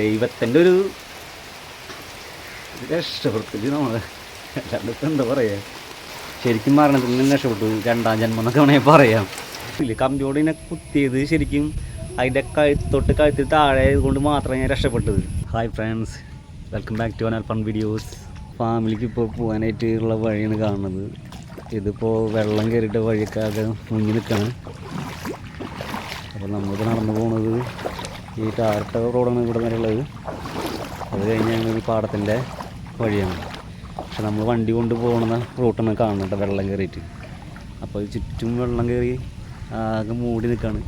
ദൈവത്തിന്റെ ഒരു രക്ഷപ്പെടുത്തി നമ്മൾ അല്ലാണ്ട് എന്താ പറയുക ശരിക്കും മരണത്തിൽ നിന്ന് രക്ഷപ്പെട്ടു. രണ്ടാം ജന്മം എന്നൊക്കെ വേണമെങ്കിൽ പറയാം. ഇല്ല കമ്പ്യൂട്ടറിനെ കുത്തിയത് ശരിക്കും അതിന്റെ കഴുത്തൊട്ട് കഴുത്തിൽ താഴെ കൊണ്ട് മാത്രമേ ഞാൻ രക്ഷപ്പെട്ടത്. Hi friends welcome back to anal fun videos ഫാമിലിക്ക് ഇപ്പോൾ പോകാനായിട്ട് ഉള്ള വഴിയാണ് കാണുന്നത്. ഇതിപ്പോൾ വെള്ളം കയറിയിട്ട് വഴിയൊക്കെ ആകെ മുങ്ങി നിൽക്കുകയാണ് അപ്പോൾ നമ്മളിപ്പോൾ നടന്നു പോകുന്നത് ഈ ടാർട്ട റോഡാണ് ഇവിടെ വരെ ഉള്ളത്. അത് കഴിഞ്ഞാൽ ഈ പാടത്തിന്റെ വഴിയാണ്. പക്ഷെ നമ്മൾ വണ്ടി കൊണ്ട് പോകുന്ന റൂട്ടാണ് കാണുന്നത് വെള്ളം കയറിയിട്ട്. അപ്പോൾ ചുറ്റും വെള്ളം കയറി ആകെ മൂടി നിൽക്കുകയാണ്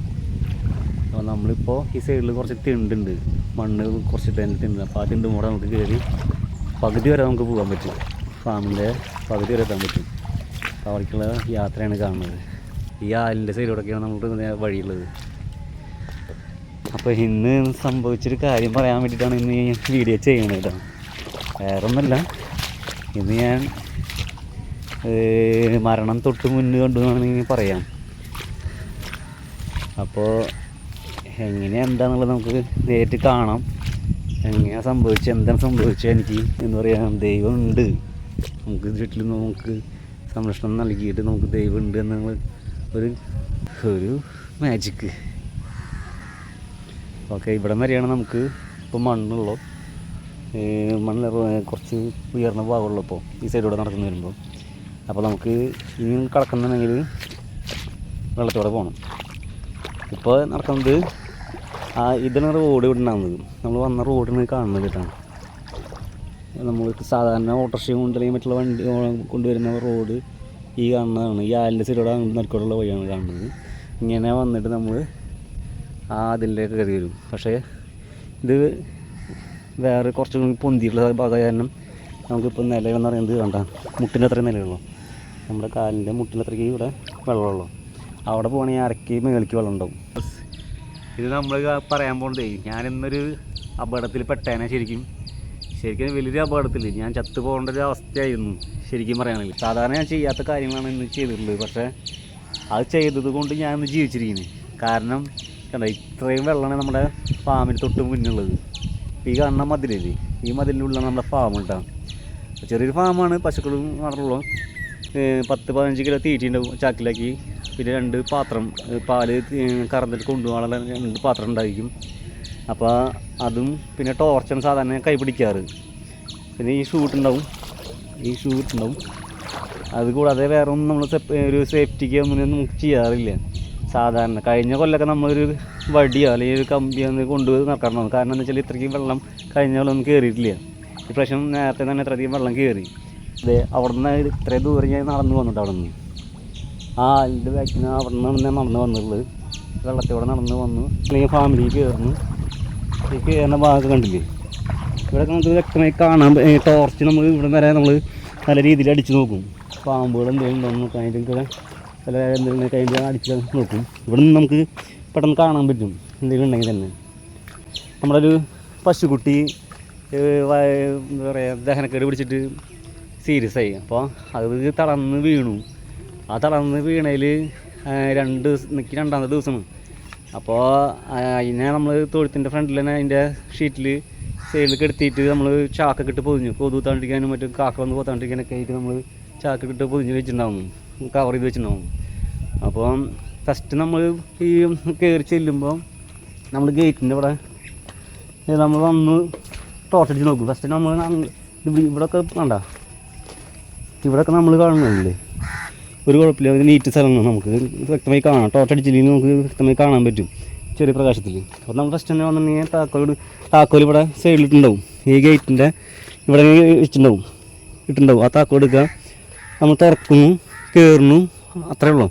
അപ്പോൾ നമ്മളിപ്പോൾ ഈ സൈഡിൽ കുറച്ച് തിണ്ടുണ്ട്. മണ്ണ് കുറച്ച് തന്നെ തിണ്ട് അപ്പോൾ ആ തിണ്ട് കൂടെ നമുക്ക് കയറി പകുതി വരെ നമുക്ക് പോകാൻ പറ്റും. ഫാമിന്റെ പകുതി വരെ എത്താൻ പറ്റും. അപ്പോൾ അവിടേക്കുള്ള യാത്രയാണ് കാണുന്നത്. ഈ ആലിന്റെ സൈഡിലൂടെയൊക്കെയാണ് നമുക്ക് വഴിയുള്ളത്. അപ്പോൾ ഇന്ന് സംഭവിച്ചൊരു കാര്യം പറയാൻ വേണ്ടിയിട്ടാണ് ഇന്ന് ഞാൻ വീഡിയോ ചെയ്യുന്നത് കേട്ടോ വേറെ ഒന്നുമല്ല ഇന്ന് ഞാൻ മരണം തൊട്ട് മുന്നേ കണ്ടു വേണമെങ്കിൽ പറയാം. അപ്പോൾ എങ്ങനെയാ എന്താണെന്നുള്ളത് നമുക്ക് നേരിട്ട് കാണാം. എങ്ങനെയാണ് സംഭവിച്ചത് എന്താണ് സംഭവിച്ചത് എനിക്ക് എന്ന് പറയാം. ദൈവമുണ്ട്. നമുക്ക് വീട്ടിൽ നമുക്ക് സംരക്ഷണം നൽകിയിട്ട് നമുക്ക് ദൈവമുണ്ട് എന്നുള്ള ഒരു ഒരു മാജിക്ക് ഓക്കെ ഇവിടെ വരെയാണ് നമുക്ക് ഇപ്പോൾ മണ്ണുള്ളൂ മണ്ണ് കുറച്ച് ഉയർന്ന ഭാഗമുള്ളൂ ഇപ്പോൾ ഈ സൈഡിലൂടെ നടക്കുന്നു വരുമ്പോൾ അപ്പോൾ നമുക്ക് ഇനി കിടക്കുന്നുണ്ടെങ്കിൽ വെള്ളത്തോടെ പോകണം ഇപ്പോൾ നടക്കുന്നത് ആ ഇതാണ് റോഡ് ഇവിടെ ഉണ്ടാകുന്നത് നമ്മൾ വന്ന റോഡിന് കാണുന്നത് കേട്ടാണ്. നമ്മൾക്ക് സാധാരണ ഓട്ടോറിക്ഷ കൊണ്ടുവരികയും മറ്റുള്ള വണ്ടി കൊണ്ടുവരുന്ന റോഡ് ഈ കാണുന്നതാണ്. ഈ ആലിന്റെ സൈഡിലൂടെ നടക്കോടുള്ള വഴിയാണ് കാണുന്നത്. ഇങ്ങനെ വന്നിട്ട് നമ്മൾ ആ അതിലേക്ക് കയറി വരും. പക്ഷേ ഇത് വേറെ കുറച്ചും പൊന്തിയിട്ടുള്ള ഭാഗം കാരണം നമുക്കിപ്പോൾ നിലകളെന്ന് പറയുന്നത് വേണ്ട മുട്ടിന്റെ അത്രയും നിലയുള്ളൂ. നമ്മുടെ കാലിന്റെ മുട്ടിന്റെ അത്രയ്ക്ക് ഇവിടെ വെള്ളമുള്ളൂ. അവിടെ പോകണമെങ്കിൽ അരക്കി മേളിക്ക് വെള്ളം ഉണ്ടാവും. ഇത് നമ്മൾ പറയാൻ പോകുന്നതേ ഞാൻ ഇന്നൊരു അപകടത്തിൽ പെട്ടേനെ ശരിക്കും. ശരിക്കും വലിയൊരു അപകടത്തിൽ. ഞാൻ ചത്തു പോകേണ്ട ഒരു അവസ്ഥയായിരുന്നു ശരിക്കും പറയുകയാണെങ്കിൽ സാധാരണ ഞാൻ ചെയ്യാത്ത കാര്യങ്ങളാണ് ഇന്ന് ചെയ്തിട്ടുള്ളത്. പക്ഷേ അത് ചെയ്തത് കൊണ്ട് ഞാൻ ഇന്ന് ജീവിച്ചിരിക്കുന്നത് കാരണം കണ്ട ഇത്രയും വെള്ളമാണ് നമ്മുടെ ഫാമിന് തൊട്ട് മുന്നുള്ളത് ഈ കാണുന്ന മതിലില്ലേ? ഈ മതിലിനുള്ള നമ്മുടെ ഫാം ഉണ്ടാകും ചെറിയൊരു ഫാമാണ് പശുക്കളും വളർന്നുള്ളൂ പത്ത് പതിനഞ്ച് കിലോ തീറ്റിയുണ്ടാവും ചാക്കിലാക്കി. പിന്നെ രണ്ട് പാത്രം പാൽ കറന്നിട്ട് കൊണ്ടുപോകാനുള്ള രണ്ട് പാത്രം ഉണ്ടായിരിക്കും. അപ്പോൾ അതും പിന്നെ ടോർച്ചാണ് സാധാരണ കൈ പിടിക്കാറ്. പിന്നെ ഈ ഷൂട്ട് ഉണ്ടാവും. ഈ ഷൂട്ട് ഉണ്ടാവും. അത് കൂടാതെ വേറെ ഒന്നും നമ്മൾ ഒരു സേഫ്റ്റിക്ക് ഒന്നും നമുക്ക് ചെയ്യാറില്ല. സാധാരണ കഴിഞ്ഞ കൊല്ലമൊക്കെ നമ്മളൊരു വടിയോ അല്ലെങ്കിൽ ഒരു കമ്പിയോ ഒന്ന് കൊണ്ടുപോയി നടക്കണം കാരണം എന്താ വെച്ചാൽ ഇത്രയ്ക്കും വെള്ളം കഴിഞ്ഞ കൊല്ലം ഒന്നും കയറിയിട്ടില്ല ഈ പ്രാവശ്യം നേരത്തെ തന്നെ ഇത്രയധികം വെള്ളം കയറി അതെ അവിടെ നിന്ന് ഇത്രയും ദൂരം ഞാൻ നടന്നു വന്നിട്ട് അവിടെ നിന്ന് ആ അതിന്റെ ബാക്കിൽ നിന്ന് അവിടെ നിന്നാണ് ഞാൻ നടന്ന് വന്നിട്ടുള്ളത്. വെള്ളത്തിലൂടെ നടന്ന് വന്നു. അല്ലെങ്കിൽ ഫാമിലി കയറുന്നു. ഈ കയറുന്ന ഭാഗം കണ്ടില്ലേ? ഇവിടെ നമുക്ക് വ്യക്തമായി കാണാൻ ടോർച്ച് നമ്മൾ ഇവിടെ വരെ നമ്മൾ നല്ല രീതിയിൽ അടിച്ചു നോക്കും. പാമ്പുകൾ എന്തെങ്കിലും ഉണ്ടോ നോക്കാൻ അതിന്റെ പല എന്തെങ്കിലും കഴിഞ്ഞ് അടിച്ച് നോക്കും. ഇവിടെ നിന്ന് നമുക്ക് പെട്ടെന്ന് കാണാൻ പറ്റും. എന്തെങ്കിലും ഉണ്ടെങ്കിൽ തന്നെ. നമ്മളൊരു പശുക്കുട്ടി എന്താ പറയുക ദഹനക്കേട് പിടിച്ചിട്ട് സീരിയസ് ആയി. അപ്പോൾ അത് തളർന്ന് വീണു. ആ തളർന്ന് വീണതിൽ രണ്ട് നിൽക്കി രണ്ടാമത്തെ ദിവസം അപ്പോൾ അതിനെ നമ്മൾ തൊഴുത്തിന്റെ ഫ്രണ്ടിൽ തന്നെ അതിന്റെ ഷീറ്റിൽ സൈഡിൽ കെടുത്തിയിട്ട് നമ്മൾ ചാക്കൊക്കെ ഇട്ട് പൊതിഞ്ഞു. കൊതു താണ്ടിരിക്കാനും മറ്റും കാക്ക വന്ന് പോത്താണ്ടിരിക്കാനൊക്കെ ആയിട്ട് നമ്മൾ ചാക്കൊക്കെ ഇട്ട് പൊതിഞ്ഞ് വെച്ചിട്ടുണ്ടാവും കവർ ചെയ്ത് വെച്ചിട്ടുണ്ടാവും. അപ്പോൾ ഫസ്റ്റ് നമ്മൾ ഈ കയറി ചെല്ലുമ്പോൾ നമ്മൾ ഗേറ്റിന്റെ ഇവിടെ നമ്മൾ വന്ന് ടോർച്ചടിച്ച് നോക്കും. ഫസ്റ്റ് നമ്മൾ ഇവിടെയൊക്കെ വേണ്ട ഇവിടെയൊക്കെ നമ്മൾ കാണുന്നില്ലേ ഒരു കുഴപ്പമില്ല. ഒരു നീറ്റ് സ്ഥലമാണ് നമുക്ക്. വ്യക്തമായി കാണാം. ടോർച്ചടിച്ചില്ലെങ്കിൽ നമുക്ക് വ്യക്തമായി കാണാൻ പറ്റും ചെറിയ പ്രകാശത്തിൽ അപ്പോൾ നമ്മൾ ഫസ്റ്റ് തന്നെ വന്നിട്ടുണ്ടെങ്കിൽ താക്കോൽ താക്കോൽ ഇവിടെ സൈഡിലിട്ടുണ്ടാവും ഈ ഗേറ്റിന്റെ ഇവിടെ വെച്ചിട്ടുണ്ടാവും ഇട്ടുണ്ടാവും. ആ താക്കോൽ എടുക്കുക. നമ്മൾ തുറക്കുന്നു. കയറുന്നു അത്രേ ഉള്ളൂ.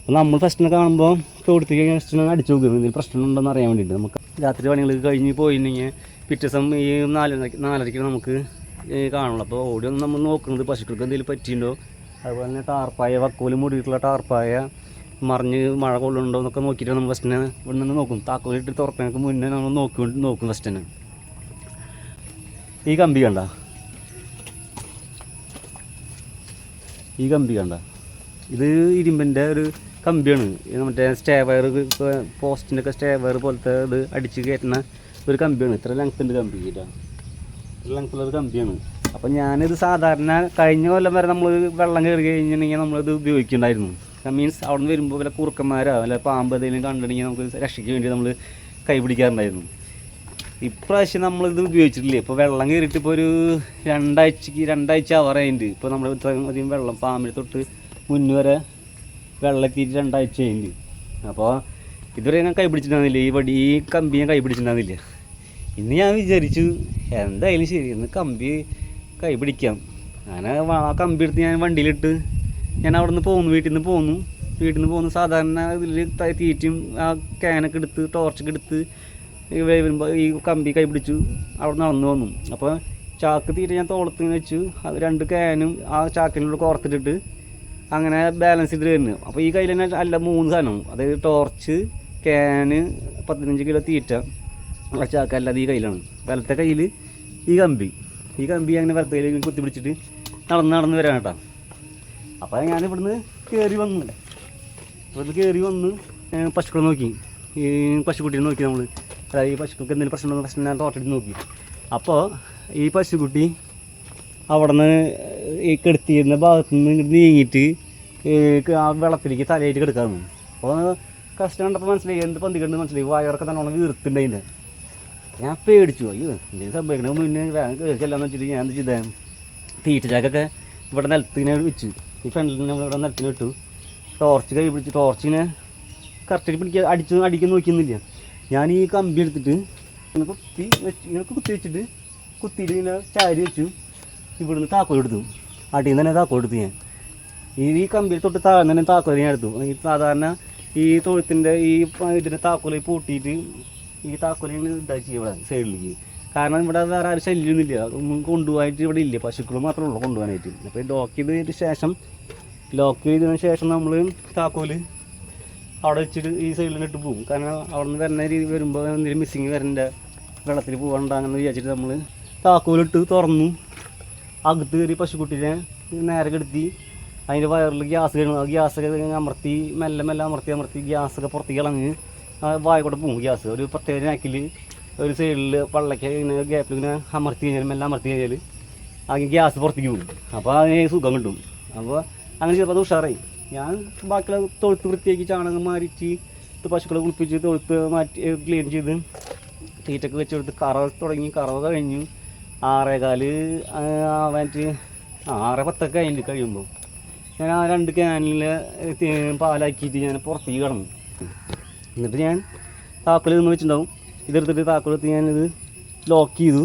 അപ്പോൾ നമ്മൾ ഫസ്റ്റിനെ കാണുമ്പോൾ കഴിഞ്ഞാൽ ഫസ്റ്റിനെ അടിച്ചു നോക്കും. എന്തെങ്കിലും പ്രശ്നമുണ്ടെന്ന് അറിയാൻ വേണ്ടിയിട്ട് നമുക്ക് രാത്രി പണികൾ കഴിഞ്ഞ് പോയിട്ടുണ്ടെങ്കിൽ പിറ്റേ ദിവസം ഈ നാല് നാലരയ്ക്ക് നമുക്ക് കാണുള്ളൂ. അപ്പോൾ ഓടി ഒന്ന് നമ്മൾ നോക്കുന്നത് പശുക്കൾക്ക് എന്തെങ്കിലും പറ്റിയിട്ടുണ്ടോ അതുപോലെ തന്നെ ടാർപ്പായ വക്കോൽ മൂടിയിട്ടുള്ള ടാർപ്പായ മറിഞ്ഞ് മഴ കൊള്ളുന്നുണ്ടോ എന്നൊക്കെ നോക്കിയിട്ട് നമ്മൾ ഫസ്റ്റിനെ ഇവിടെ നിന്ന് നോക്കും താക്കോലിട്ട് തുറക്കാനൊക്കെ മുന്നേ നമ്മൾ നോക്കി നോക്കും ഫസ്റ്റിനെ ഈ കമ്പി കണ്ട? ഈ കമ്പി കണ്ട? ഇത് ഇരുമ്പിന്റെ ഒരു കമ്പിയാണ്. ഇത് മറ്റേ സ്റ്റേ വയർ പോസ്റ്റിന്റെ ഒക്കെ സ്റ്റേ വയർ പോലത്തെ ഇത് അടിച്ച് കയറ്റുന്ന ഒരു കമ്പിയാണ്. ഇത്ര ലെങ്ത് ഉണ്ട് കമ്പി കേട്ടോ. ഇത്ര ലെങ്ത്തുള്ള കമ്പിയാണ്. അപ്പം ഞാനിത് സാധാരണ കഴിഞ്ഞ കൊല്ലം വരെ നമ്മൾ വെള്ളം കയറി കഴിഞ്ഞിട്ടുണ്ടെങ്കിൽ നമ്മളിത് ഉപയോഗിക്കുന്നുണ്ടായിരുന്നു. മീൻസ് അവിടെ നിന്ന് വരുമ്പോൾ വല്ല കുറുക്കന്മാരോ വല്ല പാമ്പ് എന്തെങ്കിലും കണ്ടിട്ടുണ്ടെങ്കിൽ നമുക്ക് രക്ഷയ്ക്ക് വേണ്ടി നമ്മൾ കൈ പിടിക്കാറുണ്ടായിരുന്നു ഇപ്രാവശ്യം നമ്മളിത് ഉപയോഗിച്ചിട്ടില്ലേ. ഇപ്പോൾ വെള്ളം കയറിയിട്ട് ഇപ്പോൾ ഒരു രണ്ടാഴ്ചക്ക് രണ്ടാഴ്ച ആവാറായിട്ടുണ്ട്. ഇപ്പോൾ നമ്മൾ ഇത്രയും അധികം വെള്ളം പാമ്പിനെ തൊട്ട് മുന്നേ വരെ രണ്ടാഴ്ച കഴിഞ്ഞ്. അപ്പോൾ ഇതുവരെ ഞാൻ കൈ പിടിച്ചിട്ടുണ്ടായിരുന്നില്ല. ഈ വടി ഈ കമ്പി ഞാൻ കൈ പിടിച്ചിട്ടുണ്ടായിരുന്നില്ല. ഇന്ന് ഞാൻ വിചാരിച്ചു എന്തായാലും ശരി ഇന്ന് കമ്പി കൈ പിടിക്കാം. അങ്ങനെ ആ കമ്പി എടുത്ത് ഞാൻ വണ്ടിയിലിട്ട് ഞാൻ അവിടെ നിന്ന് പോന്നു വീട്ടിൽ നിന്ന് പോന്നു. വീട്ടിൽ നിന്ന് പോകുന്നു സാധാരണ ഇതിൽ തീറ്റും ആ ക്യാനൊക്കെ എടുത്ത് ടോർച്ചൊക്കെ എടുത്ത് വരുമ്പോൾ ഈ കമ്പി കൈ പിടിച്ചു അവിടെ നടന്നു വന്നു. അപ്പോൾ ചാക്ക് തീറ്റ ഞാൻ തോളത്തിന് വെച്ചു. അത് രണ്ട് ക്യാനും ആ ചാക്കിനോട് കോർത്തിട്ടിട്ട് അങ്ങനെ ബാലൻസ് ചെയ്ത് വരുന്നത് അപ്പോൾ ഈ കയ്യിൽ തന്നെ അല്ല മൂന്ന് സാധനം. അതായത് ടോർച്ച് ക്യാന് പതിനഞ്ച് കിലോ തീറ്റ ചാക്ക് ഈ കയ്യിലാണ്. വലത്തെ കയ്യിൽ ഈ കമ്പി. ഈ കമ്പി അങ്ങനെ വലത്തെ കയ്യിൽ കുത്തി പിടിച്ചിട്ട് നടന്ന് നടന്ന് വരാൻ കേട്ടോ. അപ്പോൾ ഞാൻ ഇവിടുന്ന് കയറി വന്നു. ഇവിടുന്ന് കയറി വന്ന് പശുക്കളെ നോക്കി. ഈ പശുക്കുട്ടീനെ നോക്കി നമ്മൾ അതായത് ഈ പശുക്കൾക്ക് എന്തെങ്കിലും പ്രശ്നമുണ്ടോ പ്രശ്നം ഞാൻ തോട്ടിട്ട് നോക്കി. അപ്പോൾ ഈ പശുക്കുട്ടി അവിടെ നിന്ന് ഈ കെടുത്തിയിരുന്ന ഭാഗത്ത് നിന്ന് നീങ്ങിയിട്ട് ആ വെള്ളത്തിലേക്ക് തലയായിട്ട് കിടക്കാമെന്ന് അപ്പോൾ കഷ്ടം കണ്ടപ്പോൾ മനസ്സിലായി എന്ത് പന്തി കണ്ട് മനസ്സിലായി. വയറൊക്കെ നല്ലോണം വീർത്തുണ്ടായില്ല ഞാൻ പേടിച്ചു അയ്യോ എന്തെങ്കിലും സംഭവിക്കണ? മുന്നേ വേഗം കയറിച്ചല്ലാന്ന് വെച്ചിട്ട് ഞാൻ എന്ത് ചെയ്തേ? തീറ്റ ചാക്കൊക്കെ ഇവിടെ നിലത്തിനെ വെച്ചു. ഈ ഫ്രണ്ടിൽ നിന്ന് ഇവിടെ നിലത്തിന് ഇട്ടു. ടോർച്ച് കൈ പിടിച്ച് ടോർച്ചിനെ കറക്റ്റ് പിടിക്കുക അടിച്ച് അടിക്കാൻ നോക്കിയൊന്നുമില്ല. ഞാൻ ഈ കമ്പി എടുത്തിട്ട് ഇങ്ങനെ കുത്തി വെച്ച് ഇങ്ങനെ കുത്തി വെച്ചിട്ട് കുത്തിയിട്ട് ഇങ്ങനെ ചാരി വെച്ചു. ഇവിടുന്ന് താക്കോൽ എടുത്തു. അടിയിൽ ഇന്നെ തന്നെ കൊടുത്തു ഞാൻ. ഈ ഈ കമ്പിയിൽ തൊട്ട് താഴ്ന്ന് തന്നെ ഞാൻ എടുത്തു. ഈ സാധാരണ ഈ തൊഴുത്തിന്റെ ഈ ഇതിന്റെ താക്കോൽ പൂട്ടിയിട്ട് ഈ താക്കോൽ ഇതാക്കി ഇവിടെ സൈഡിലേക്ക്. കാരണം ഇവിടെ വേറെ ആരും ശല്യമൊന്നുമില്ല ഒന്നും കൊണ്ടുപോയിട്ട് ഇവിടെ ഇല്ല. പശുക്കൾ മാത്രമേ ഉള്ളൂ കൊണ്ടുപോകാനായിട്ട്. അപ്പോൾ ഈ ലോക്ക് ചെയ്തതിന് ശേഷം ലോക്ക് ചെയ്തതിന് ശേഷം നമ്മൾ താക്കോൽ അവിടെ വെച്ചിട്ട് ഈ സൈഡിൽ ഇട്ട് പോകും കാരണം അവിടെ നിന്ന് വരുന്ന രീതി വരുമ്പോൾ എന്തെങ്കിലും മിസ്സിങ് വരണ്ട വെള്ളത്തിൽ പോകണ്ട അങ്ങനെ വിചാരിച്ചിട്ട് നമ്മൾ താക്കോലിട്ട് തുറന്നു. അകത്ത് കയറി പശുക്കുട്ടീനെ നേരെ കെടുത്തി അതിന്റെ വയറിൽ ഗ്യാസ് കഴിഞ്ഞു ആ ഗ്യാസൊക്കെ അമർത്തി മെല്ലെ മെല്ലെ അമർത്തി അമർത്തി ഗ്യാസൊക്കെ പുറത്തേക്ക് വായക്കൂടെ വായ കൂടെ പോകും ഗ്യാസ്. ഒരു പ്രത്യേക നാക്കിൽ ഒരു സൈഡിൽ പള്ളയ്ക്ക് ഇങ്ങനെ ഗ്യാപ്പിൽ ഇങ്ങനെ അമർത്തി കഴിഞ്ഞാൽ മെല്ലെ അമർത്തി കഴിഞ്ഞാൽ ആ ഗ്യാസ് പുറത്തേക്ക് പോകും. അപ്പോൾ അതിന് സുഖം കിട്ടും. അപ്പോൾ അങ്ങനെ ചിലപ്പോൾ അത് ഉഷാറായി. ഞാൻ ബാക്കിയുള്ള തൊഴുത്ത് വൃത്തിയാക്കി ചാണകം മാറ്റിച്ച് പശുക്കളെ കുളിപ്പിച്ച് തൊഴുത്ത് മാറ്റി ക്ലീൻ ചെയ്ത് തീറ്റൊക്കെ വെച്ചെടുത്ത് കറ തുടങ്ങി. കറവ് കഴിഞ്ഞു ആറേകാൽ ആവാനായിട്ട് ആറ് പത്തൊക്കെ അതിന്റെ കഴിയുമ്പോൾ ഞാൻ ആ രണ്ട് ക്യാനിൽ പാലാക്കിയിട്ട് ഞാൻ പുറത്തേക്ക് കിടന്നു. എന്നിട്ട് ഞാൻ താക്കോൽ നിന്ന് വെച്ചിട്ടുണ്ടാവും. ഇതെടുത്തിട്ട് താക്കോൽ എടുത്ത് ഞാനിത് ലോക്ക് ചെയ്തു.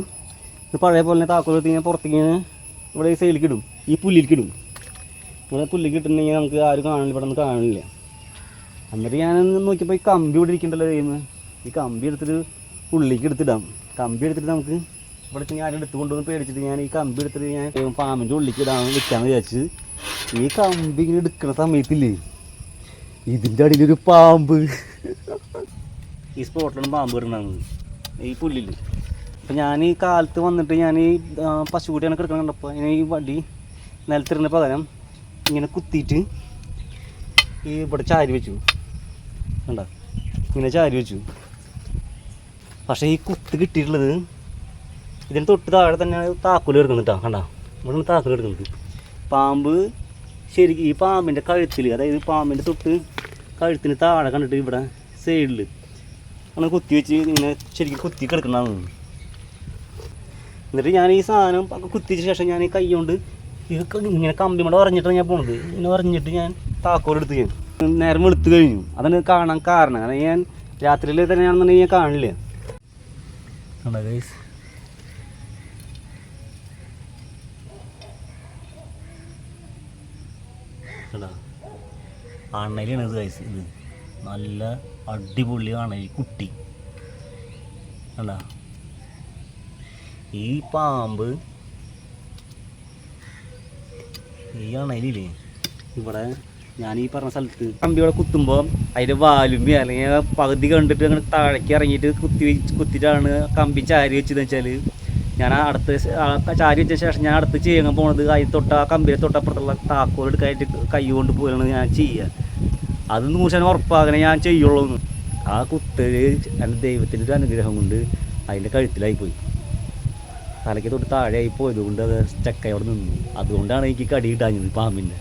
പഴയ പോലെ തന്നെ താക്കോൽ എടുത്ത് ഞാൻ പുറത്തേക്ക് ഞാൻ ഇവിടെ ഈ സൈഡിലേക്ക് ഇടും. ഈ പുല്ലിലേക്ക് ഇടും. ഇവിടെ പുല്ലിൽ കിട്ടുന്നുണ്ടെങ്കിൽ നമുക്ക് ആരും കാണില്ല ഇവിടെ നിന്ന് കാണില്ല എന്നിട്ട് ഞാൻ നോക്കിയപ്പോൾ ഈ കമ്പി ഇവിടെ ഇരിക്കണ്ടല്ലോ ചെയ്യുന്നത് ഈ കമ്പി എടുത്തിട്ട് ഉള്ളിലേക്ക് എടുത്തിടാം. കമ്പി എടുത്തിട്ട് നമുക്ക് ഇവിടെ വെച്ച് ഞാൻ എടുത്ത് കൊണ്ടുവന്ന് പേടിച്ചിട്ട് ഞാൻ ഈ കമ്പി എടുത്തിട്ട് ഞാൻ പാമ്പിന്റെ ഉള്ളിലേക്ക് ഇടാൻ വെക്കാന്ന് വിചാരിച്ച്. ഈ കമ്പി ഇങ്ങനെ എടുക്കുന്ന സമയത്തില്ലേ ഇതിന്റെ അടിയിലൊരു പാമ്പ്. ഈ സ്പോട്ടിലാണ് പാമ്പ് കിടന്നത് ഈ പുല്ലിൽ അപ്പം ഞാൻ ഈ കാലത്ത് വന്നിട്ട് ഞാൻ ഈ പശുക്കുട്ടിയാണ് കിടക്കണം കണ്ടപ്പോൾ ഞാൻ ഈ വടി നിലത്തിരുന്ന പകരം ഇങ്ങനെ കുത്തിയിട്ട് ഈ ഇവിടെ ചാരി വെച്ചു. കണ്ട? ഇങ്ങനെ ചാരി വെച്ചു. പക്ഷേ ഈ കുത്ത് കിട്ടിയിട്ടുള്ളത് ഇതിന് തൊട്ട് താഴെ തന്നെ താക്കോൽ എടുക്കുന്നുട്ടാ കണ്ട? ഇവിടെ നിന്ന് താക്കോൽ എടുക്കുന്നത് പാമ്പ് ശരിക്കും ഈ പാമ്പിന്റെ കഴുത്തിൽ അതായത് പാമ്പിന്റെ തൊട്ട് കഴുത്തിന് താഴെ കണ്ടിട്ട് ഇവിടെ സൈഡിൽ അങ്ങനെ കുത്തി വെച്ച് ഇങ്ങനെ ശരിക്കും കുത്തി കിടക്കുന്നതാണ്. എന്നിട്ട് ഞാൻ ഈ സാധനം കുത്തിച്ച ശേഷം ഞാൻ ഈ കൈ കൊണ്ട് ഇങ്ങനെ കമ്പി കൂടെ ഉറഞ്ഞിട്ടാണ് ഞാൻ പോണത്. ഇങ്ങനെ ഉറഞ്ഞിട്ട് ഞാൻ താക്കോലെടുത്ത് ഞാൻ നേരം വെളുത്ത് കഴിഞ്ഞു. അതാണ് കാണാൻ കാരണം. കാരണം ഞാൻ രാത്രിയിൽ തന്നെയാണെന്നുണ്ടെങ്കിൽ ഞാൻ കാണില്ല. കണ്ടോ? ഇത് കൈസ് ഇത്. നല്ല അടിപൊളി അണലി കുട്ടി. കണ്ടാ? ഈ പാമ്പ് ഈ അണലില്ലേ ഇവിടെ ഞാൻ ഈ പറഞ്ഞ സ്ഥലത്ത് കമ്പി ഇവിടെ കുത്തുമ്പോൾ അതിന്റെ വാലുമ്പി അല്ലെങ്കിൽ പകുതി കണ്ടിട്ട് അങ്ങനെ താഴേക്ക് ഇറങ്ങിയിട്ട് കുത്തി കുത്തിയിട്ടാണ് കമ്പി ചാരി വെച്ചതെന്ന് വെച്ചാൽ ഞാൻ അടുത്ത് ചാരി വെച്ച ശേഷം ഞാൻ അടുത്ത് ചെയ്യാൻ പോണത് കൈ തൊട്ട ആ കമ്പിയെ തൊട്ടപ്പുറത്തുള്ള താക്കോൽ എടുക്കാനായിട്ട് കൈ കൊണ്ട് പോയാണ് ഞാൻ ചെയ്യുക. അത് നൂറ് ശതമാനം ഉറപ്പാകണേ ഞാൻ ചെയ്യുള്ളൂ. ആ കുത്തൽ എന്റെ ദൈവത്തിന്റെ ഒരു അനുഗ്രഹം കൊണ്ട് അതിന്റെ കഴുത്തിലായി പോയി തലയ്ക്ക് തൊട്ട് താഴെയായി പോയതുകൊണ്ട് അത് ചക്കയോടെ നിന്നു. അതുകൊണ്ടാണ് എനിക്ക് കടി കിട്ടാഞ്ഞത് പാമ്പിന്റെ.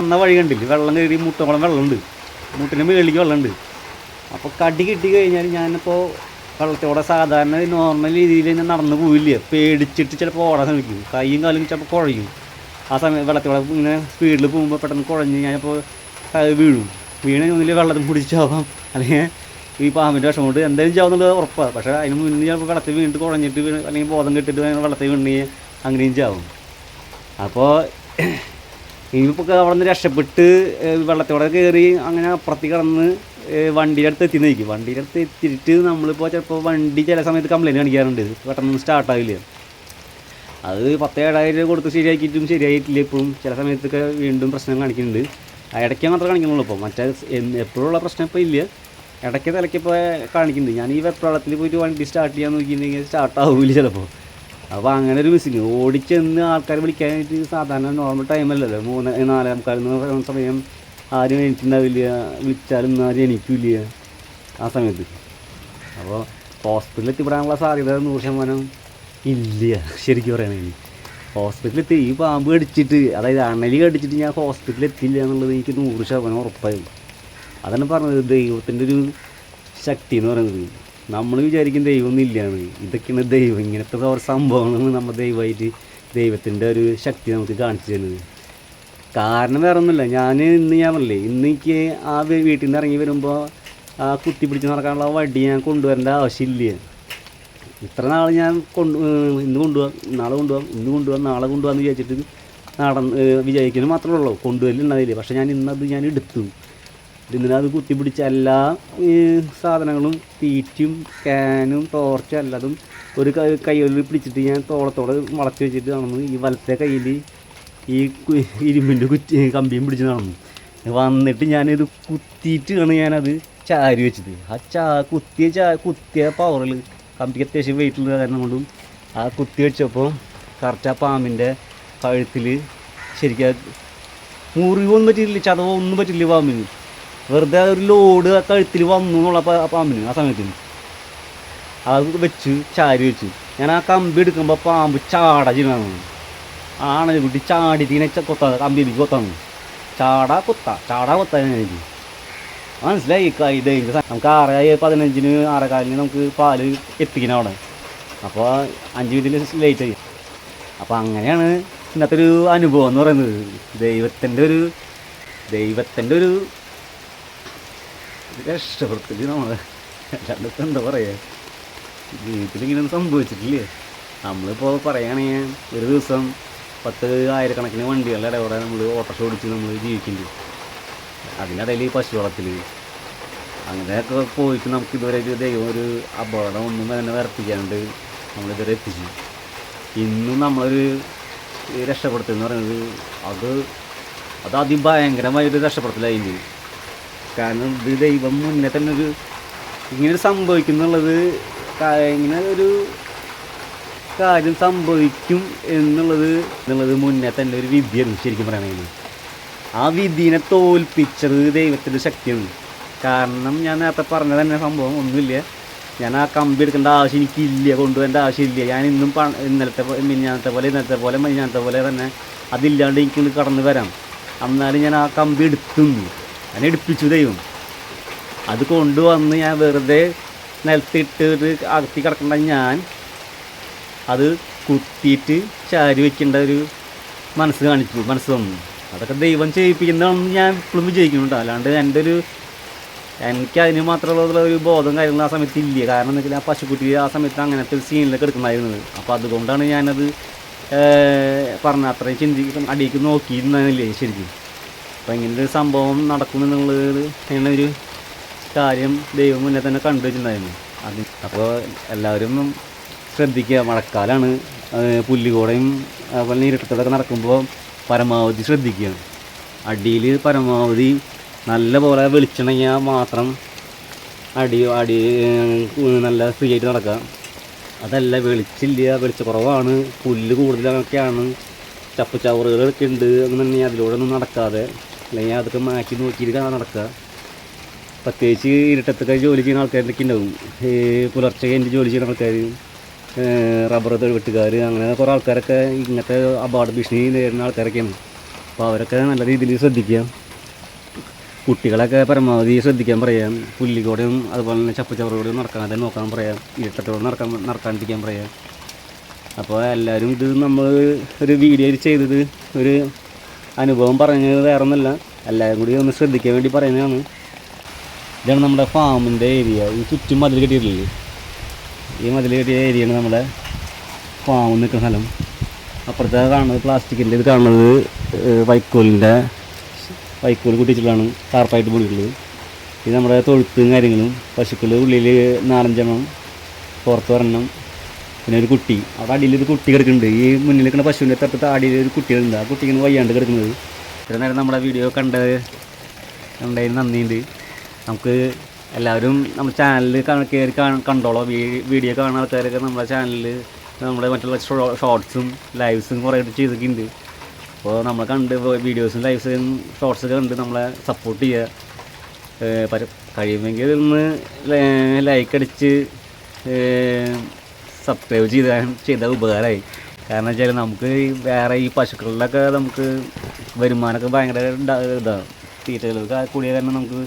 വന്ന വഴി കണ്ടില്ല? വെള്ളം കയറി മുട്ടോളം വെള്ളമുണ്ട്. മുട്ടിന്റെ മേളിലേക്ക് വെള്ളമുണ്ട്. അപ്പോൾ കടി കിട്ടി കഴിഞ്ഞാൽ ഞാനിപ്പോൾ വെള്ളത്തോടെ സാധാരണ നോർമൽ രീതിയിൽ തന്നെ നടന്നു പോവില്ല? പേടിച്ചിട്ട് ചിലപ്പോൾ ഓടാൻ ശ്രമിക്കും. കൈയും കാലും ചിലപ്പോൾ കുഴയും. ആ സമയം വെള്ളത്തോടെ ഇങ്ങനെ സ്പീഡിൽ പോകുമ്പോൾ പെട്ടെന്ന് കുഴഞ്ഞ് ഞാനിപ്പോൾ വീഴും. വീണ് ഒന്നിൽ വെള്ളത്തിൽ പിടിച്ചാവാം അല്ലെങ്കിൽ ഈ പാമ്പിന്റെ വിഷം കൊണ്ട് എന്തായാലും ചാവുന്നുള്ളത് ഉറപ്പാണ് പക്ഷേ അതിന് മുന്നേ ചിലപ്പോൾ വെള്ളത്തിൽ വീണിട്ട് കുഴഞ്ഞിട്ട് വീണ് അല്ലെങ്കിൽ ബോധം കെട്ടിട്ട് വെള്ളത്തിൽ വീണെങ്കിൽ അങ്ങനെയും ചാവും. അപ്പോൾ ഇനിയിപ്പോൾ അവിടെ നിന്ന് രക്ഷപ്പെട്ട് വെള്ളത്തോടെ കയറി അങ്ങനെ അപ്പുറത്തേക്ക് കടന്ന് വണ്ടിയുടെ അടുത്ത് എത്തി നിൽക്കും വണ്ടിയുടെ അടുത്ത് എത്തിയിട്ട് നമ്മളിപ്പോൾ ചിലപ്പോൾ വണ്ടി ചില സമയത്ത് കംപ്ലയിന്റ് കാണിക്കാറുണ്ട്. പെട്ടെന്ന് സ്റ്റാർട്ടാവില്ല അത് പത്ത് ഏഴായിരം രൂപ കൊടുത്ത് ശരിയാക്കിയിട്ടും ശരിയായിട്ടില്ല ഇപ്പോഴും ചില സമയത്തൊക്കെ വീണ്ടും പ്രശ്നം കാണിക്കുന്നുണ്ട്. ഇടയ്ക്ക് മാത്രമേ കാണിക്കുന്നുള്ളൂ ഇപ്പോൾ മറ്റേ എപ്പോഴുള്ള പ്രശ്നം ഇപ്പോൾ ഇല്ല. ഇടയ്ക്ക് തലയ്ക്കിപ്പോൾ കാണിക്കുന്നുണ്ട്. ഞാൻ ഈ വെപ്രാളത്തിൽ പോയിട്ട് വണ്ടി സ്റ്റാർട്ട് ചെയ്യാൻ നോക്കിയിട്ടുണ്ടെങ്കിൽ സ്റ്റാർട്ടാവില്ല ചിലപ്പോൾ അപ്പോൾ അങ്ങനെ ഒരു മിസ്സിങ് ഓടിച്ചെന്ന് ആൾക്കാർ വിളിക്കാനായിട്ട് സാധാരണ നോർമൽ ടൈമല്ലല്ലോ മൂന്ന് നാലേ മുക്കാൽ സമയം ആരും എണീറ്റിണ്ടാവില്ല വിളിച്ചാലും ആരും എണീക്കില്ല ആ സമയത്ത്. അപ്പോൾ ഹോസ്പിറ്റലിൽ എത്തിപ്പെടാനുള്ള സാധ്യത നൂറ് ശതമാനം ഇല്ല ശരിക്കും പറയുകയാണെങ്കിൽ ഹോസ്പിറ്റലിൽ എത്തി ഈ പാമ്പ് കടിച്ചിട്ട് അതായത് അണലി കടിച്ചിട്ട് ഞാൻ ഹോസ്പിറ്റലിൽ എത്തില്ല എന്നുള്ളത് എനിക്ക് നൂറ് ശതമാനം ഉറപ്പായി. അതാണ് പറഞ്ഞത് ദൈവത്തിന്റെ ഒരു ശക്തി എന്ന് പറയുന്നത്. നമ്മൾ വിചാരിക്കും ദൈവമൊന്നും ഇല്ലയാണ് ഇതൊക്കെയാണ് ദൈവം ഇങ്ങനത്തെ ഓരോ സംഭവങ്ങളാണ് നമ്മൾ ദൈവമായിട്ട് ദൈവത്തിന്റെ ഒരു ശക്തി നമുക്ക് കാണിച്ചു തരുന്നത്. കാരണം വേറെ ഒന്നുമില്ല ഞാൻ ഇന്ന് ഞാൻ പറഞ്ഞില്ലേ ഇന്ന് ആ വീട്ടിൽ നിന്ന് ഇറങ്ങി വരുമ്പോൾ ആ കുത്തി പിടിച്ച് നടക്കാനുള്ള വടി ഞാൻ കൊണ്ടുവരേണ്ട ആവശ്യമില്ല. ഇത്ര നാൾ ഞാൻ കൊണ്ട് ഇന്ന് കൊണ്ടുപോകാം നാളെ കൊണ്ടുപോകാം ഇന്ന് കൊണ്ടുപോകാം നാളെ കൊണ്ടുപോകാമെന്ന് വിചാരിച്ചിട്ട് നടന്ന് വിചാരിക്കുന്നത് മാത്രമേ ഉള്ളൂ. കൊണ്ടുവരലുണ്ടാവില്ല. പക്ഷേ ഞാൻ ഇന്നത് ഞാൻ എടുത്തു. ഇതിനത് കുത്തി പിടിച്ച എല്ലാ സാധനങ്ങളും തീറ്റും ക്യാനും ടോർച്ചും എല്ലാതും ഒരു കൈകളിൽ പിടിച്ചിട്ട് ഞാൻ തോളത്തോടെ വളച്ച് വെച്ചിട്ട് നടന്നു ഈ വലത്തെ കയ്യിൽ ഈ ഇരുമ്പിന്റെ കുറ്റി കമ്പിയും പിടിച്ച് നടന്നു. വന്നിട്ട് ഞാനിത് കുത്തിയിട്ടാണ് ഞാനത് ചാരി വെച്ചത്. ആ ചാ കുത്തിയ ചാ കുത്തിയ പവറിൽ കമ്പിക്ക് അത്യാവശ്യം വെയിറ്റുള്ള കാരണം കൊണ്ടും ആ കുത്തി വെച്ചപ്പോൾ കറക്റ്റ് ആ പാമ്പിന്റെ കഴുത്തിൽ ശരിക്കും മുറിവൊന്നും പറ്റിയില്ല ചതവോ ഒന്നും പറ്റില്ല പാമ്പിന്. വെറുതെ ഒരു ലോഡ് ആ കഴുത്തിൽ വന്നു എന്നുള്ള പാമ്പിന് ആ സമയത്തിന് അത് വെച്ച് ചാരി വെച്ചു. ഞാൻ ആ കമ്പി എടുക്കുമ്പോൾ പാമ്പ് ചാടാ ചെയ്യണം ആണ് കുട്ടി ചാടി തീനച്ച കൊത്ത കമ്പി പിടിച്ച് കൊത്താണ്. ചാടാ കൊത്ത ചാടാ കൊത്ത മനസ്സിലായി ഇത് നമുക്ക് ആറ് പതിനഞ്ചിന് ആറേകാലിന് നമുക്ക് പാൽ എത്തിക്കണം അവിടെ. അപ്പോൾ അഞ്ച് മിനിറ്റിൽ ലേറ്റ് ആയി. അപ്പോൾ അങ്ങനെയാണ് ഇന്നത്തെ ഒരു അനുഭവം എന്ന് പറയുന്നത്. ദൈവത്തിന്റെ ഒരു ദൈവത്തിന്റെ ഒരു രക്ഷപ്പെടുത്തൽ നമ്മൾ അല്ലാണ്ട് എന്താ പറയുക ജീവിതത്തിൽ ഇങ്ങനെ സംഭവിച്ചിട്ടില്ലേ? നമ്മളിപ്പോൾ പറയുകയാണെങ്കിൽ ഒരു ദിവസം പത്ത് ആയിരക്കണക്കിന് വണ്ടികളുടെ ഇടപെടെ നമ്മൾ ഓട്ടോറിക്ഷ ഓടിച്ച് നമ്മൾ ജീവിക്കുന്നുണ്ട് അതിനിടയിൽ പശു വളത്തിൽ അങ്ങനെയൊക്കെ പോയിട്ട് നമുക്ക് ഇതുവരെ ഒരു ദൈവം ഒരു അപകടം ഒന്നും തന്നെ വരപ്പിക്കാണ്ട് നമ്മളിതുവരെ എത്തിച്ചു. ഇന്നും നമ്മളൊരു രക്ഷപ്പെടുത്തൽ എന്ന് പറയുന്നത് അത് അത് അതിഭയങ്കരമായൊരു രക്ഷപ്പെടുത്തലായിരുന്നു കാരണം ഇത് ദൈവം മുന്നേ തന്നെ ഒരു ഇങ്ങനെ സംഭവിക്കുന്നുള്ളത് ഇങ്ങനെ ഒരു കാര്യം സംഭവിക്കും എന്നുള്ളത് എന്നുള്ളത് മുന്നേ തന്നെ ഒരു വിദ്യയാണ് ശരിക്കും പറയണമെങ്കിൽ ആ വിധിനെ തോൽപ്പിച്ചത് ദൈവത്തിന്റെ ശക്തിയാണ്. കാരണം ഞാൻ നേരത്തെ പറഞ്ഞ തന്നെ സംഭവം ഒന്നുമില്ല. ഞാൻ ആ കമ്പി എടുക്കേണ്ട ആവശ്യം എനിക്കില്ല കൊണ്ടുപോകേണ്ട ആവശ്യമില്ല. ഞാൻ ഇന്നും പ ഇന്നലത്തെ പോലെ മിഞ്ഞാന്നത്തെ പോലെ ഇന്നലത്തെ പോലെ മിഞ്ഞാന്നത്തെ പോലെ തന്നെ അതില്ലാണ്ട് എനിക്ക് കടന്നു വരാം. എന്നാലും ഞാൻ ആ കമ്പി എടുത്തു. ഞാൻ എടുപ്പിച്ചു ദൈവം. അത് കൊണ്ടുവന്ന് ഞാൻ വെറുതെ നിലത്തിട്ട് ഒരു അകത്തി കിടക്കേണ്ട ഞാൻ അത് കുത്തിയിട്ട് ചാരി വെക്കേണ്ട ഒരു മനസ്സ് കാണിച്ചു മനസ്സ് തന്നു. അതൊക്കെ ദൈവം ചെയ്യിപ്പിക്കുന്നതാണെന്ന് ഞാൻ ഇപ്പോഴും വിജയിക്കുന്നുണ്ട് അല്ലാണ്ട് എന്റെ ഒരു എനിക്ക് അതിന് മാത്രമുള്ള ഒരു ബോധം കാര്യങ്ങളും ആ സമയത്ത് ഇല്ല. കാരണം എന്താ വെച്ചാൽ ആ പശുക്കുട്ടി ആ സമയത്ത് അങ്ങനത്തെ ഒരു സീനിലൊക്കെ എടുക്കുന്നതായിരുന്നത് അപ്പോൾ അതുകൊണ്ടാണ് ഞാനത് പറഞ്ഞ അത്രയും ചിന്തിക്കും അടിയിലേക്ക് നോക്കിയിരുന്നില്ലേ ശരിക്കും. അപ്പോൾ ഇങ്ങനെ ഒരു സംഭവം നടക്കുമെന്നുള്ളത് അങ്ങനെ ഒരു കാര്യം ദൈവം മുന്നേ തന്നെ കണ്ടു വെച്ചിട്ടുണ്ടായിരുന്നു. അത് അപ്പോൾ എല്ലാവരും ശ്രദ്ധിക്കുക. മഴക്കാലമാണ് പുല്ലുകൂടയും അതുപോലെ ഇരുട്ടത്തോടൊക്കെ നടക്കുമ്പോൾ പരമാവധി ശ്രദ്ധിക്കുക. അടിയിൽ പരമാവധി നല്ല പോലെ വെളിച്ചണങ്ങിയാൽ മാത്രം അടി അടി നല്ല ഫ്രീ ആയിട്ട് നടക്കുക. അതല്ല വെളിച്ചില്ല വെളിച്ചക്കുറവാണ്. പുല്ല് കൂടുതലൊക്കെയാണ്. ചപ്പ് ചവറുകളൊക്കെ ഉണ്ട്. എന്നുണ്ടെങ്കിൽ അതിലൂടെ ഒന്നും നടക്കാതെ അല്ലെങ്കിൽ അതൊക്കെ മാറ്റി നോക്കിയിട്ട് നടക്കുക. പ്രത്യേകിച്ച് ഇരുട്ടത്തൊക്കെ ജോലി ചെയ്യുന്ന ആൾക്കാരൊക്കെ ഉണ്ടാവും. പുലർച്ചെ എന്റെ ജോലി ചെയ്യുന്ന ആൾക്കാർ റബ്ബർ വെട്ടുകാർ അങ്ങനെ കുറേ ആൾക്കാരൊക്കെ ഇങ്ങനത്തെ അപകട ഭീഷണി നേരിടുന്ന ആൾക്കാരൊക്കെയാണ്. അപ്പോൾ അവരൊക്കെ നല്ല രീതിയിൽ ശ്രദ്ധിക്കുക. കുട്ടികളൊക്കെ പരമാവധി ശ്രദ്ധിക്കാൻ പറയാം. പുല്ലിക്കൂടെയും അതുപോലെ തന്നെ ചപ്പുചവറോടെയും നടക്കാതെ നോക്കാൻ പറയാം. ഇരട്ടത്തോടെ നടക്കാൻ നടക്കാണ്ടിരിക്കാൻ പറയാം. അപ്പോൾ എല്ലാവരും ഇത് നമ്മൾ ഒരു വീഡിയോയിൽ ചെയ്തത് ഒരു അനുഭവം പറഞ്ഞത് വേറെ ഒന്നല്ല എല്ലാവരും കൂടി ഒന്ന് ശ്രദ്ധിക്കാൻ വേണ്ടി പറയുന്നതാണ്. ഇതാണ് നമ്മുടെ ഫാമിന്റെ ഏരിയ ഈ ചുറ്റും മതിൽ കെട്ടിയിട്ടില്ലേ? ഈ മതിൽ കെട്ടിയ ഏരിയയാണ് നമ്മുടെ പാവം നിൽക്കുന്ന സ്ഥലം. അപ്പുറത്തെ കാണുന്നത് പ്ലാസ്റ്റിക്കിന്റെ ഇത് കാണുന്നത് വൈക്കോലിന്റെ വൈക്കോൽ കുട്ടിച്ചിട്ടാണ് ടാർപ്പായിട്ട് പൊടിയിട്ടുള്ളത്. ഇത് നമ്മുടെ തൊഴുത്തും കാര്യങ്ങളും പശുക്കൾ ഉള്ളിൽ നാലഞ്ചെണ്ണം പുറത്ത് ഒരെണ്ണം പിന്നെ ഒരു കുട്ടി. അവിടെ അടിയിൽ ഒരു കുട്ടി കിടക്കുന്നുണ്ട്. ഈ മുന്നിൽ നിൽക്കുന്ന പശുവിന്റെ തൊട്ടത്ത് അടിയിൽ ഒരു കുട്ടികളുണ്ട് ആ കുട്ടിക്ക് വയ്യാണ്ട് കിടക്കുന്നത്. ഇത്ര നേരം നമ്മുടെ വീഡിയോ കണ്ടത് കണ്ടതിന് നന്ദിയുണ്ട്. നമുക്ക് എല്ലാവരും നമ്മുടെ ചാനലിൽ കയറി കണ്ടോളോ. വീഡിയോ കാണുന്ന ആൾക്കാരൊക്കെ നമ്മുടെ ചാനലിൽ നമ്മുടെ മറ്റുള്ള ഷോർട്സും ലൈവ്സും കുറേ ചെയ്തിട്ടുണ്ട്. അപ്പോൾ നമ്മൾ കണ്ട് വീഡിയോസും ലൈവ്സും ഷോർട്സൊക്കെ കണ്ട് നമ്മളെ സപ്പോർട്ട് ചെയ്യുക കഴിയുമെങ്കിൽ ഒന്ന് ലൈക്ക് അടിച്ച് സബ്സ്ക്രൈബ് ചെയ്താൽ ചെയ്താൽ ഉപകാരമായി കാരണം വെച്ചാൽ നമുക്ക് വേറെ ഈ പശുക്കളിലൊക്കെ നമുക്ക് വരുമാനമൊക്കെ ഭയങ്കര ഇതാ- ഇതാണ് തീറ്റകളൊക്കെ കൂടിയ കാരണം നമുക്ക്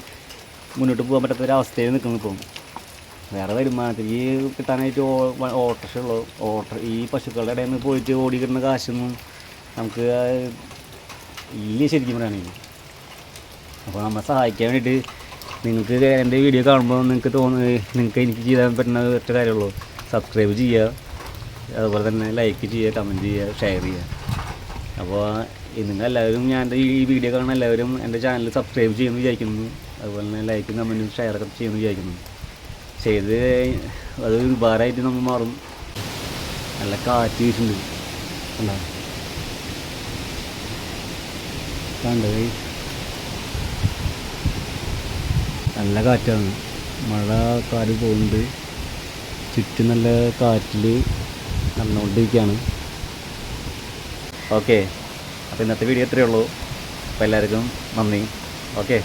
മുന്നോട്ട് പോകാൻ പറ്റാത്ത ഒരു അവസ്ഥയിൽ നിൽക്കുന്നു ഇപ്പം. വേറെ വരുമാനത്തിൽ ഈ കിട്ടാനായിട്ട് ഓട്ടർഷ ഉള്ളൂ. ഓട്ടർ ഈ പശുക്കളുടെ ഇടയിൽ നിന്ന് പോയിട്ട് ഓടി കിട്ടുന്ന കാശൊന്നും നമുക്ക് ഇല്ല ശരിക്കും പറയുകയാണെങ്കിൽ അപ്പോൾ നമ്മളെ സഹായിക്കാൻ വേണ്ടിയിട്ട് നിങ്ങൾക്ക് എന്റെ വീഡിയോ കാണുമ്പോൾ നിങ്ങൾക്ക് തോന്നുന്നത് നിങ്ങൾക്ക് എനിക്ക് ചെയ്യാൻ പറ്റുന്ന ഒറ്റ കാര്യമുള്ളൂ. സബ്സ്ക്രൈബ് ചെയ്യുക. അതുപോലെ തന്നെ ലൈക്ക് ചെയ്യുക കമന്റ് ചെയ്യുക ഷെയർ ചെയ്യുക. അപ്പോൾ നിങ്ങൾ എല്ലാവരും ഞാൻ ഈ വീഡിയോ കാണുന്ന എല്ലാവരും എന്റെ ചാനൽ സബ്സ്ക്രൈബ് ചെയ്യുമെന്ന് വിചാരിക്കുന്നു. അതുപോലെ തന്നെ ലൈക്കും കമന്റും ഷെയറൊക്കെ ചെയ്യുമെന്ന് വിചാരിക്കുന്നു. ചെയ്ത് അത് ഉപകാരമായിട്ട് നമ്മൾ മാറും. നല്ല കാറ്റ് വീശുന്നുണ്ട്. കണ്ടോ? കണ്ടത് നല്ല കാറ്റാണ്. മഴ കാൽ പോകുന്നുണ്ട്. ചുറ്റും നല്ല കാറ്റിൽ നടന്നുകൊണ്ടിരിക്കുകയാണ്. ഓക്കെ അപ്പോൾ ഇന്നത്തെ വീഡിയോ ഇത്രയേ ഉള്ളൂ. അപ്പോൾ എല്ലാവർക്കും നന്ദി. ഓക്കെ